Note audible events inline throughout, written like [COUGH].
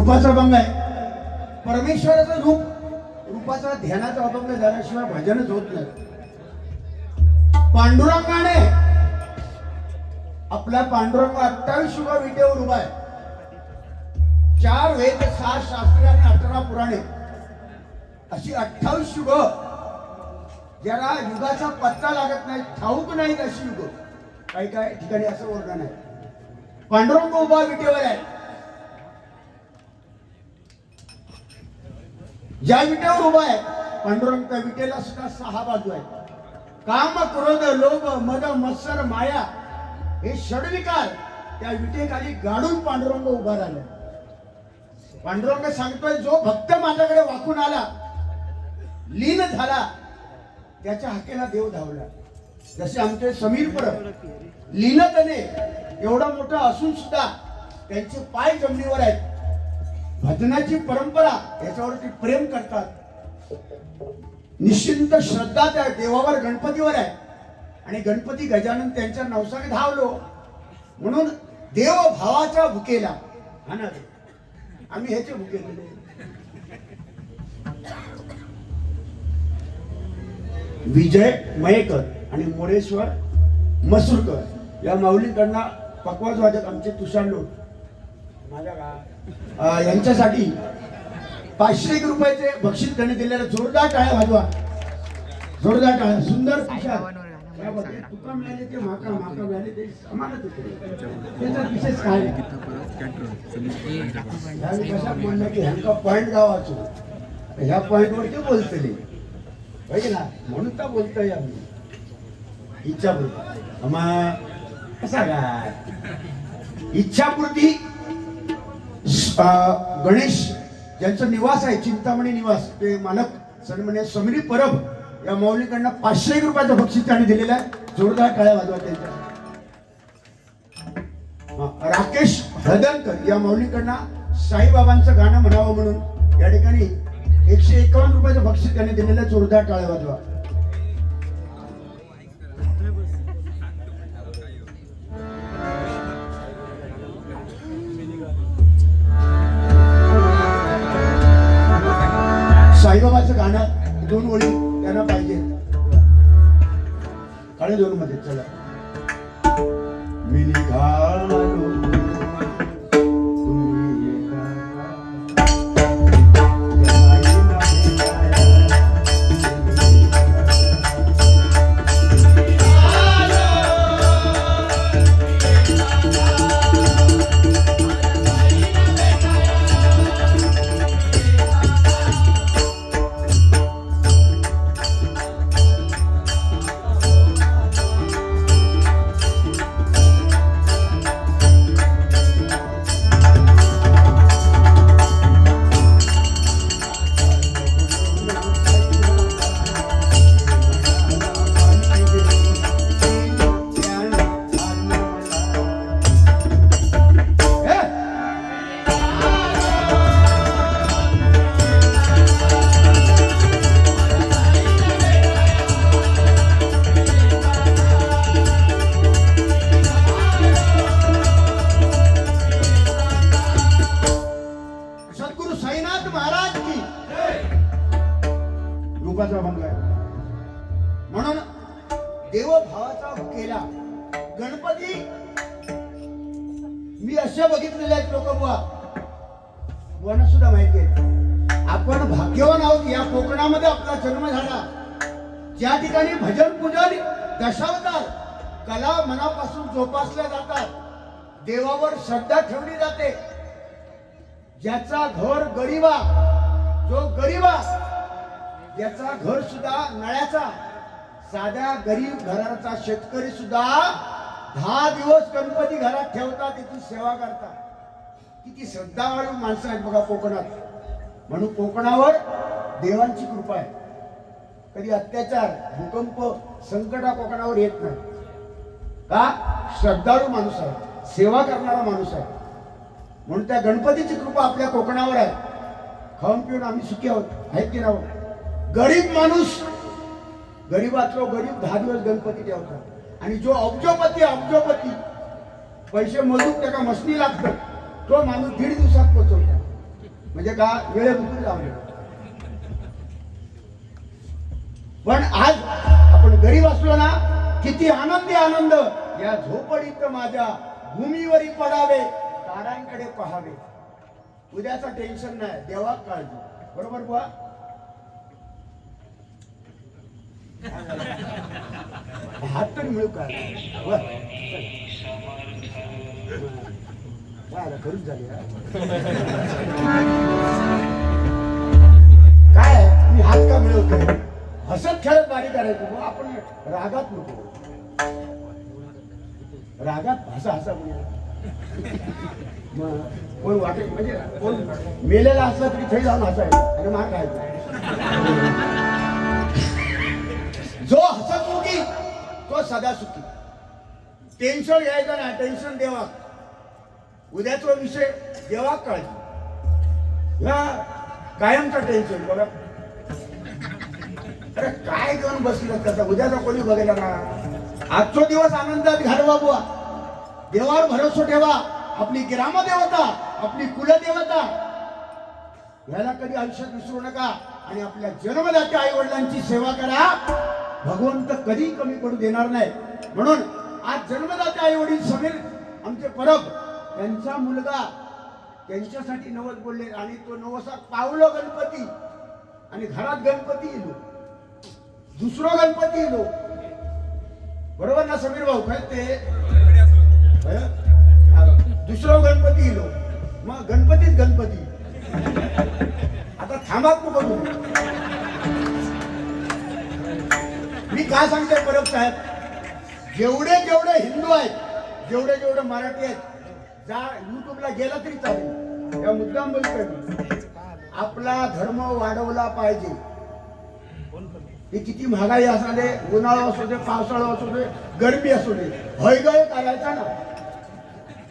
रूपाचा अभंग आहे. परमेश्वराचं रूप रूपाचा ध्यानाचा अभंग झाल्याशिवाय भजनच होत नाही. पांडुरंगाने आपला पांडुरंग अठ्ठावीस शुभ विटेवर उभा आहे. चार वेद सहा शास्त्रे आणि अठरा पुराणे. अशी अठ्ठावीस युग ज्याला युगाचा पत्ता लागत नाही ठाऊक नाहीत अशी युग. काही काही ठिकाणी असं वर्णन आहे. पांडुरंग उभा विटेवर आहे. ज्या विटेवर उभा आहे. पांडुरंग त्या विटेला सुद्धा सहा बाजू आहेत. काम क्रोध लोभ मद मत्सर माया हे षडविकार त्या विटेखाली गाडून पांडुरंग उभा राहिला. पांडुरंग सांगतोय जो भक्त माझ्याकडे वाकून आला लीन झाला त्याच्या हाकेला देव धावला. जसे आमचे समीर परब लीनतेने एवढा मोठा असून सुद्धा त्यांचे पाय जमिनीवर आहेत. भजनाची परंपरा याच्यावरती प्रेम करतात. निश्चिंत श्रद्धा त्या देवावर गणपतीवर आहे. आणि गणपती गजानन त्यांच्या नवसाने धावलो. म्हणून देव भावाच्या भुकेला हा ना आम्ही ह्याचे भुके विजय मयेकर आणि मोरेश्वर मसूरकर या माऊलींकडनं पकवाज वाजक आमचे तुषार लोट यांच्यासाठी पाचशे एक रुपयाचे बक्षीस देण्यात दिलेलं. जोरदार टाळ्या वाजवा. जोरदार टाळ्या. सुंदर तुषार. काय बोलते? तुका मिळाले ते माका माका मिळाले ते समानच होते. त्याचा विशेष काय? कशात म्हणलं की ह्यांका पॉईंट गावाचो. ह्या पॉईंट वरती बोलतले. पाहिजे ना? म्हणून तर बोलतोय आम्ही. इच्छापूर्ती. आम्हा कसा काय इच्छापूर्ती गणेश ज्यांचं निवास आहे चिंतामणी निवास. ते मालक सन्मान्य समिरी परब या मौलिकांना पाचशे एक रुपयाचं बक्षीस त्यांनी दिलेलं आहे. जोरदार टाळ्या वाजवा त्यांच्या. राकेश हळदणकर या मौलिकांना साईबाबांचं गाणं म्हणावं म्हणून या ठिकाणी एकशे एकावन्न रुपयाचं बक्षीस त्यांनी दिलेलं आहे. जोरदार टाळ्या वाजवा. 알려주는 건 됐잖아. आपण आहोत. या कोकणामध्ये आपला जन्म झाला. ज्या ठिकाणी भजन पूजन दशावतार कला मनापासून जोपासल्या जातात देवावर श्रद्धा ठेवली जाते. ज्याचा घर गरीबा जो गरीबा याचा घर सुद्धा नळ्याचा साध्या गरीब घराचा शेतकरी सुद्धा दहा दिवस गणपती घरात ठेवतात त्याची सेवा करतात. किती श्रद्धावाळू माणसं आहेत बघा कोकणात. म्हणून कोकणावर देवांची कृपा आहे. कधी अत्याचार भूकंप संकट हा कोकणावर येत नाही. का? श्रद्धाळू माणूस आहे. सेवा करणारा माणूस आहे. म्हणून त्या गणपतीची कृपा आपल्या कोकणावर आहे. खाऊन पिऊन आम्ही सुखी आहोत. आहेत की राहू हो? गरीब माणूस. गरीबातलो गरीब दहा दिवस गणपती ठेवतात आणि जो अब्जोपती अब्जोपती पैसे मोजून त्याला मशनी लागतं. तो माणूस दीड दिवसात पोचवतात म्हणजे का वेळ कुठून लावले. पण आज आपण गरीब असलो ना किती आनंदी आनंद. या झोपडीत माझ्या भूमीवरी पडावे तारांकडे पहावे. उद्याचं टेन्शन नाही देवा काळजी. बरोबर बुवा? हात तर मिळू का? बर. काय खरीच झाली? [LAUGHS] काय? मी हात का मिळवतोय? हसत खेळत गाडी करायची आपण रागात नको. रागात हसा हसा मग कोण वाटेल? म्हणजे कोण मेलेला असला तरी थै जाऊन हसायला आणि मार खायचा. जो हसत मुकी तो सदा सुखी. टेन्शन घ्यायचं नाही. टेन्शन देवा उद्याचा विषय देवा काळजी. या कायमचं टेन्शन बघा. अरे काय घेऊन बसलं त्याचा? उद्याचा कोणी बघायला ना? आजचा दिवस आनंदात घालवा बुवा. देवावर भरोसा ठेवा. आपली ग्रामदेवता आपली कुलदेवता. याला कधी आयुष्यात विसरू नका आणि आपल्या जन्मदात्या आई वडिलांची सेवा करा. भगवंत कधी कमी पडू देणार नाही. म्हणून आज जन्मदात्या आई वडील समीर आमचे परब त्यांचा मुलगा त्यांच्यासाठी नवस बोलले आणि तो नवसा पावलो गणपती आणि घरात गणपती येलो दुसरो गणपती येलो बरोबर ना समीर भाऊ? काय ते दुसरा दुसरो गणपती येलो मग गणपतीच गणपती. आता थांबात नको बघू. मी काय सांगते परब साहेब? जेवढे जेवढे हिंदू आहेत जेवढे जेवढे मराठी आहेत जा युट्यूबला गेला तरी चालेल. या मुद्दाम बोलतोय आपला धर्म वाढवला पाहिजे. हे किती महागाई असू दे उन्हाळा असू दे पावसाळा असू दे गरमी असू दे हयगय करायचा ना.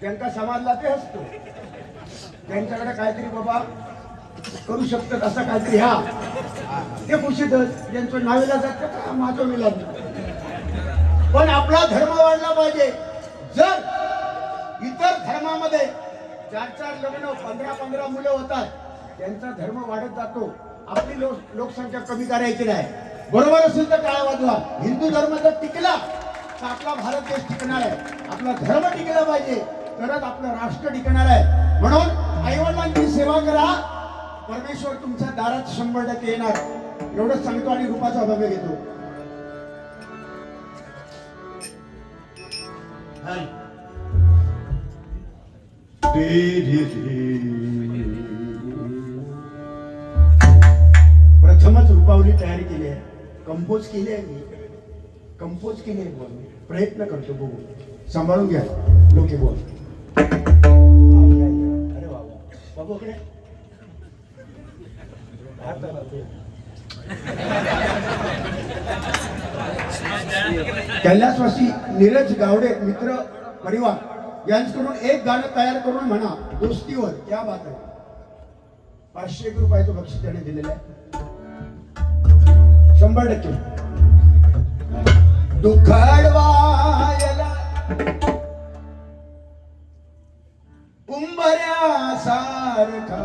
त्यांचा समाजला ते असतो त्यांच्याकडे काहीतरी बाबा करू शकतात असं काहीतरी ह्या ते खुशीतच ज्यांचं नावेला जातं का माझं मिला पण आपला धर्म वाढला पाहिजे. जर इतर धर्मामध्ये चार चार लग्न पंधरा पंधरा मुलं होतात. त्यांचा धर्म वाढत जातो. आपली लोक लोकसंख्या कमी करायची नाही. बरोबर असेल तर टाळा वाजवा. हिंदू धर्म जर टिकला तर आपला भारत देश टिकणार आहे. आपला धर्म टिकला पाहिजे. तरच आपलं राष्ट्र टिकणार आहे. म्हणून आईवडिलांची सेवा करा. परमेश्वर तुमच्या दारात शंभर टक्के येणार. एवढंच सांगतो आणि रूपाचा भव्य घेतो. प्रथमच रूपावली तयारी केली आहे. कंपोज केली आहे मी कंपोज केली आहे बोल मी. प्रयत्न करतो बघू. सांभाळून घ्या. लोके बोल अरे बाबा बाबू इकडे. कैलासवासी नीरज गावडे मित्र परिवार. यांच्याकडून एक गाणं तयार करून म्हणा दोस्तीवर क्या बात आहे. पाचशे एक रुपयाचं बक्षीस त्याने दिलेलं आहे. शंभर टक्के. दुखडवायला उंबऱ्यासारखा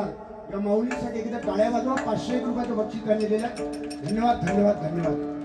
मित्र या माऊलीसाठी एकदा टाळ्या वाजवा पाचशे एक रुपयाचं बक्षीस त्यांनी दिलं. धन्यवाद धन्यवाद धन्यवाद.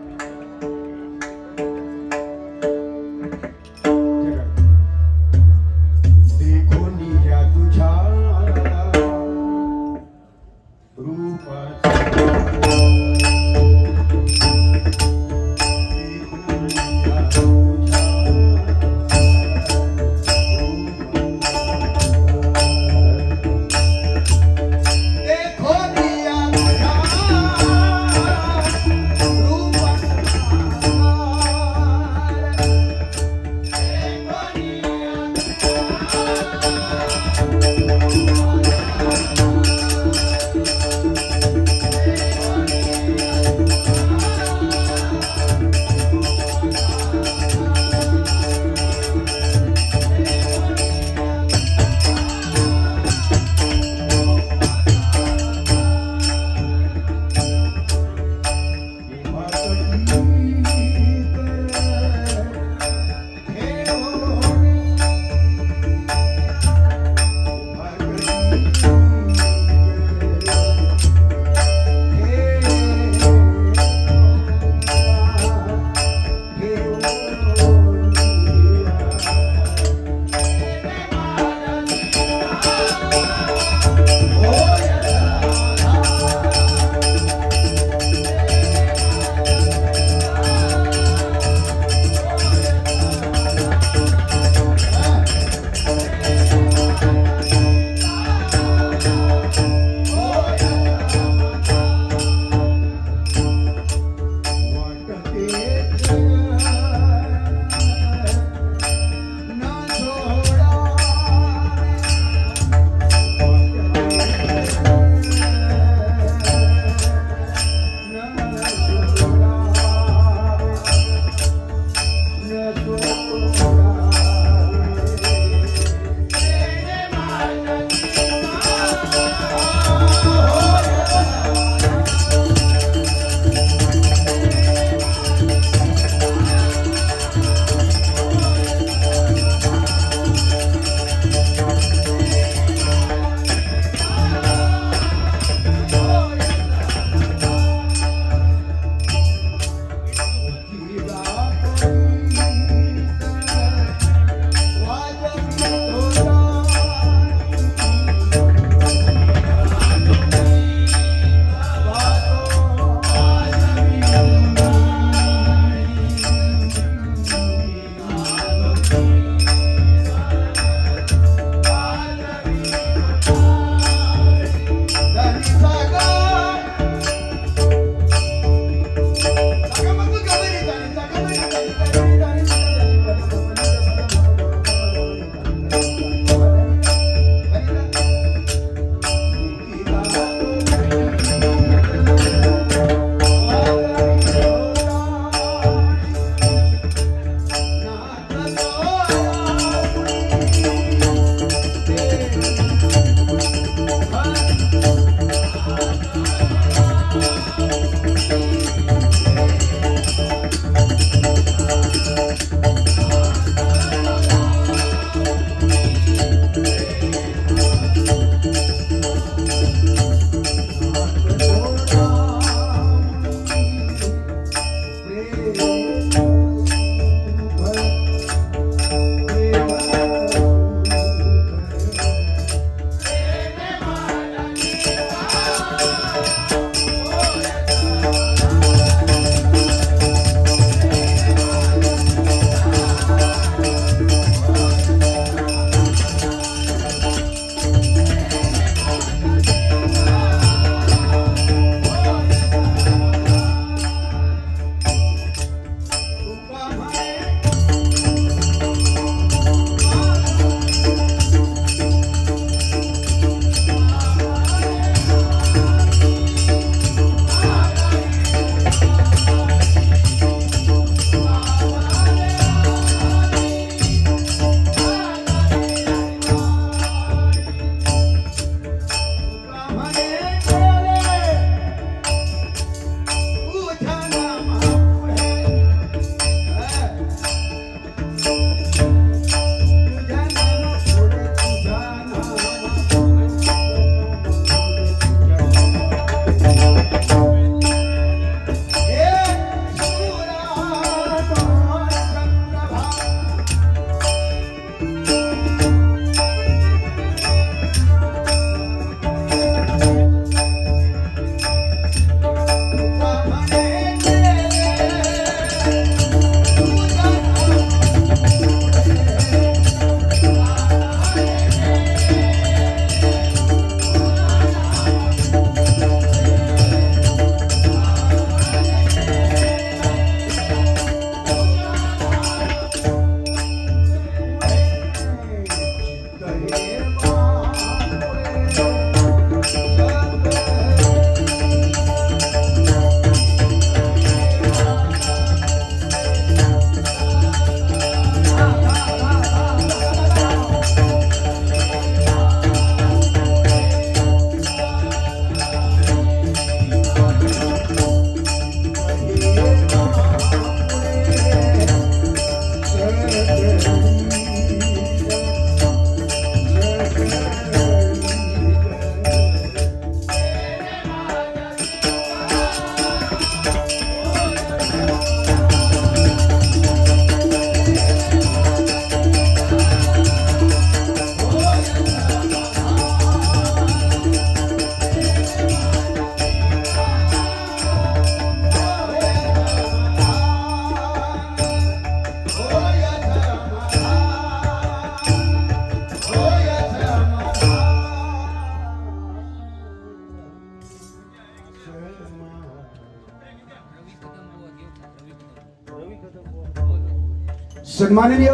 सन्माननीय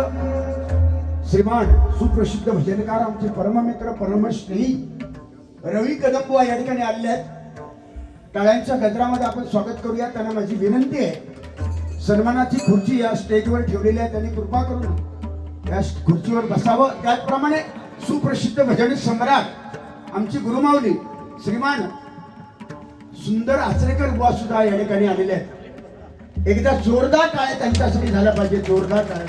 श्रीमान सुप्रसिद्ध भजनकार आमचे परममित्र परमश्रेयी रवी कदंबुआ या ठिकाणी आलेले आहेत. टाळ्यांच्या गजरामध्ये आपण स्वागत करूया. त्यांना माझी विनंती आहे. सन्मानाची खुर्ची या स्टेजवर ठेवलेली आहे. त्यांनी कृपा करून या खुर्चीवर बसावं. त्याचप्रमाणे सुप्रसिद्ध भजन सम्राट आमची गुरुमावली श्रीमान सुंदर आचरेकर बुवा सुद्धा या ठिकाणी आलेले आहेत. एकदा जोरदार टाळ्या त्यांच्यासाठी झाला पाहिजे जोरदार टाळ्या